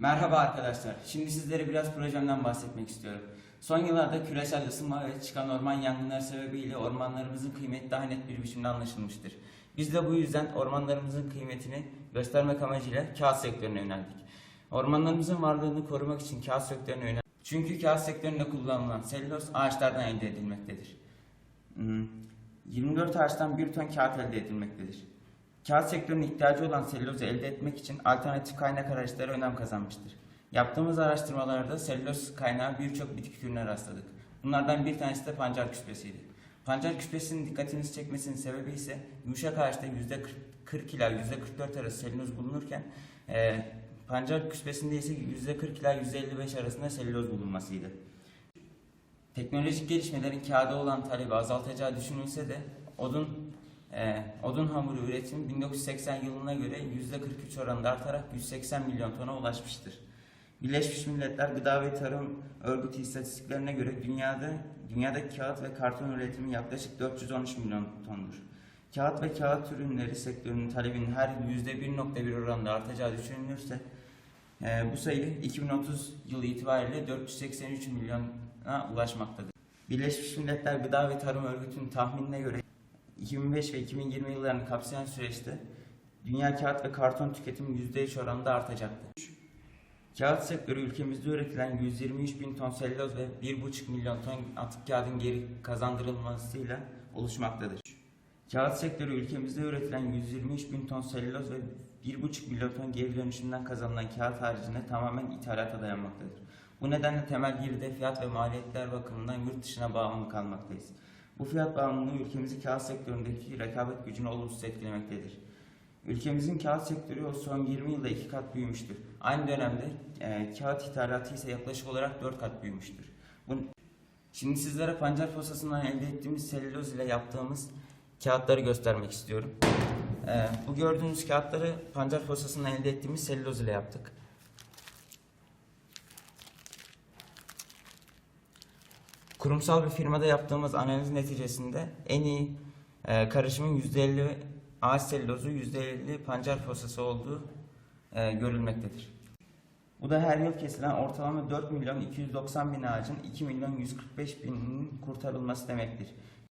Merhaba arkadaşlar. Şimdi sizlere biraz projemden bahsetmek istiyorum. Son yıllarda küresel ısınma ve çıkan orman yangınları sebebiyle ormanlarımızın kıymeti daha net bir biçimde anlaşılmıştır. Biz de bu yüzden ormanlarımızın kıymetini göstermek amacıyla kağıt sektörüne yöneldik. Ormanlarımızın varlığını korumak için kağıt sektörüne yöneldik. Çünkü kağıt sektöründe kullanılan selüloz ağaçlardan elde edilmektedir. Hmm, 24 ağaçtan 1 ton kağıt elde edilmektedir. Kağıt sektörünün ihtiyacı olan selülozu elde etmek için alternatif kaynak arayışları önem kazanmıştır. Yaptığımız araştırmalarda selüloz kaynağı birçok bitki türüne rastladık. Bunlardan bir tanesi de pancar küspesiydi. Pancar küspesinin dikkatinizi çekmesinin sebebi ise yumuşak ağaçta %40 ila %44 arası selüloz bulunurken eee, pancar küspesinde ise %40 ila %55 arasında selüloz bulunmasıydı. Teknolojik gelişmelerin kağıda olan talebi azaltacağı düşünülse de odun e, odun hamuru üretimi 1980 yılına göre %43 oranında artarak 180 milyon tona ulaşmıştır. Birleşmiş Milletler Gıda ve Tarım Örgütü istatistiklerine göre dünyada dünyada kağıt ve karton üretimi yaklaşık 413 milyon tondur. Kağıt ve kağıt ürünleri sektörünün talebinin her %1.1 oranında artacağı düşünülürse e, bu sayı 2030 yılı itibariyle 483 milyona ulaşmaktadır. Birleşmiş Milletler Gıda ve Tarım Örgütü'nün tahminine göre 2005 ve 2020 yıllarını kapsayan süreçte dünya kağıt ve karton tüketimi %3 oranında artacaktır. Kağıt sektörü ülkemizde üretilen 123 bin ton selüloz ve 1,5 milyon ton atık kağıdın geri kazandırılmasıyla oluşmaktadır. Kağıt sektörü ülkemizde üretilen 123 bin ton selüloz ve 1,5 milyon ton geri dönüşümden kazanılan kağıt haricinde tamamen ithalata dayanmaktadır. Bu nedenle temel girdi fiyat ve maliyetler bakımından yurt dışına bağımlı kalmaktayız. Bu fiyat bağımlılığı ülkemizi kağıt sektöründeki rekabet gücünü olumsuz etkilemektedir. Ülkemizin kağıt sektörü son 20 yılda iki kat büyümüştür. Aynı dönemde e, kağıt ithalatı ise yaklaşık olarak 4 kat büyümüştür. Bu, şimdi sizlere pancar posasından elde ettiğimiz selüloz ile yaptığımız kağıtları göstermek istiyorum. E, bu gördüğünüz kağıtları pancar posasından elde ettiğimiz selüloz ile yaptık. Kurumsal bir firmada yaptığımız analiz neticesinde en iyi e, karışımın %50 ağaç selülozu, %50 pancar posası olduğu e, görülmektedir. Bu da her yıl kesilen ortalama 4 milyon 290 bin ağacın 2 milyon 145 bininin kurtarılması demektir.